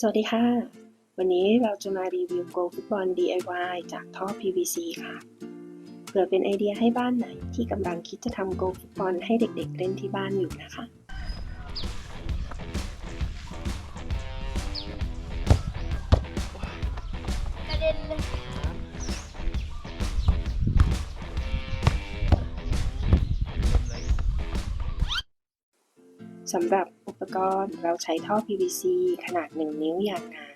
สวัสดีค่ะ วันนี้เราจะมารีวิวโกลฟุตบอล DIY จากท่อ PVC ค่ะ เผื่อเป็นไอเดียให้บ้านไหนที่กำลังคิดจะทำโกลฟุตบอลให้เด็กๆเล่นที่บ้านอยู่นะคะ สำหรับอุปกรณ์เราใช้ท่อ PVC ขนาด 1 นิ้วอย่างหนา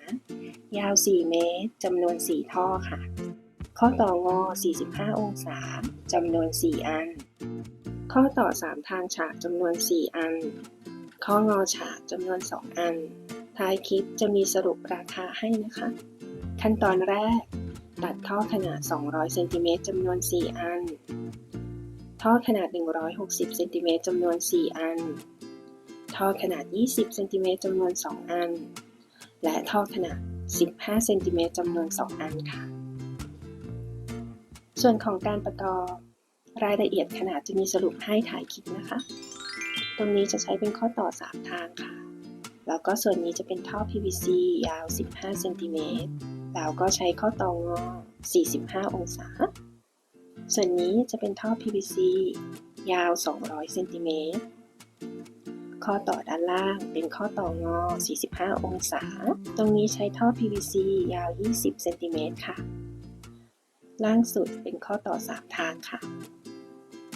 ยาว 4 เมตร จำนวน 4 ท่อค่ะ ข้อต่องอ 45 องศา จำนวน 4 อัน ข้อต่อ 3 ทางฉากจำนวน 4 อัน ข้องอฉากจำนวน 2 อัน ท้ายคลิปจะมีสรุปราคาให้นะคะ ขั้นตอนแรก ตัดท่อขนาด 200 เซนติเมตรจำนวน 4 อัน ท่อขนาด 160 เซนติเมตรจำนวน 4 อัน ท่อขนาด 20 เซนติเมตรจำนวน 2 อัน และท่อขนาด 15 เซนติเมตรจำนวน 2 อันค่ะ ส่วนของการประกอบรายละเอียดขนาดจะมีสรุปให้ถ่ายคลิปนะคะ ตรงนี้จะใช้เป็นข้อต่อ 3 ทางค่ะ แล้วก็ส่วนนี้จะเป็นท่อ PVC ยาว 15 เซนติเมตร แล้วก็ใช้ข้อต่องอ 45 องศา ส่วนนี้จะเป็นท่อ PVC ยาว 200 เซนติเมตร ข้อต่อด้านล่างเป็นข้อต่องอ 45 องศา ตรงนี้ใช้ท่อ PVC ยาว 20 เซนติเมตรค่ะ ล่างสุดเป็นข้อต่อ 3 ทางค่ะ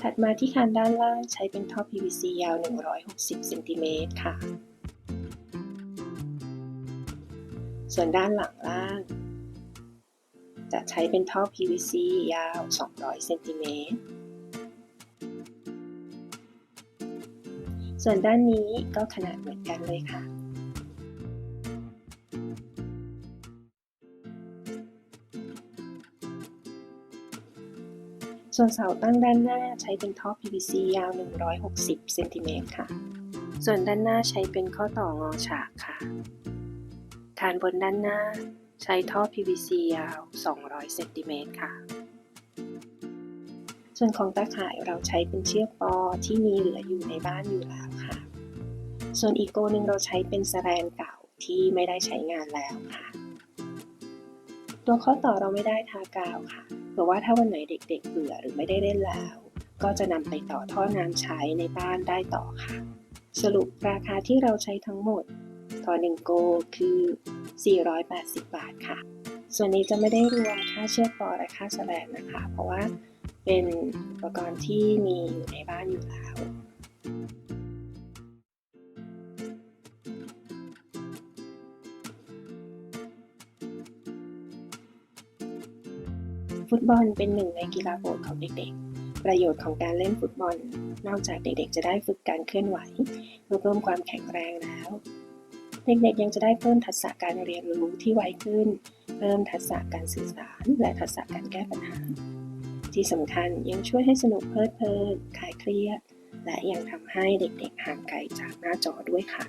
ถัดมาที่คานด้านล่างใช้เป็นท่อ PVC ยาว 160 เซนติเมตรค่ะ ส่วนด้านหลังล่าง จะใช้เป็นท่อ PVC ยาว 200 เซนติเมตร ส่วนด้านนี้ก็ขนาดเหมือนกันเลยค่ะ ส่วนเสาตั้งด้านหน้าใช้เป็นท่อ PVC ยาว 160เซนติเมตรค่ะ ส่วนด้านหน้าใช้เป็นข้อต่องอฉากค่ะฐานบนด้านหน้าใช้ท่อ PVC ยาว 200เซนติเมตรค่ะ ส่วนของตาข่ายเราใช้เป็นเชือกปอที่มีเหลืออยู่ในบ้านอยู่แล้วค่ะ ส่วนอีกโกหนึ่งเราใช้เป็นสแรนเก่าที่ไม่ได้ใช้งานแล้วค่ะ ตัวข้อต่อเราไม่ได้ทากาวค่ะเพราะว่าถ้าวันไหนเด็กๆเบื่อหรือไม่ได้เล่นแล้ว ก็จะนำไปต่อท่อน้ำใช้ในบ้านได้ต่อค่ะ สรุปราคาที่เราใช้ทั้งหมดต่อ1โกคือ 480 บาทค่ะ ส่วนนี้จะไม่ได้รวมค่าเชือกปอและค่าแสลนนะคะ เพราะว่า เป็นอุปกรณ์ที่มีอยู่ในบ้านอยู่แล้ว ฟุตบอลเป็นหนึ่งในกีฬาโปรดของเด็กๆ ประโยชน์ของการเล่นฟุตบอล นอกจากเด็กๆ จะได้ฝึกการเคลื่อนไหวเพื่อเพิ่มความแข็งแรงแล้ว เด็กๆ ยังจะได้เพิ่มทักษะการเรียนรู้ที่ไวขึ้น เพิ่มทักษะการสื่อสาร และทักษะการแก้ปัญหา ที่สำคัญยังช่วยให้สนุกเพลิดเพลินคลายเครียด และยังทำให้เด็กๆห่างไกลจากหน้าจอด้วยค่ะ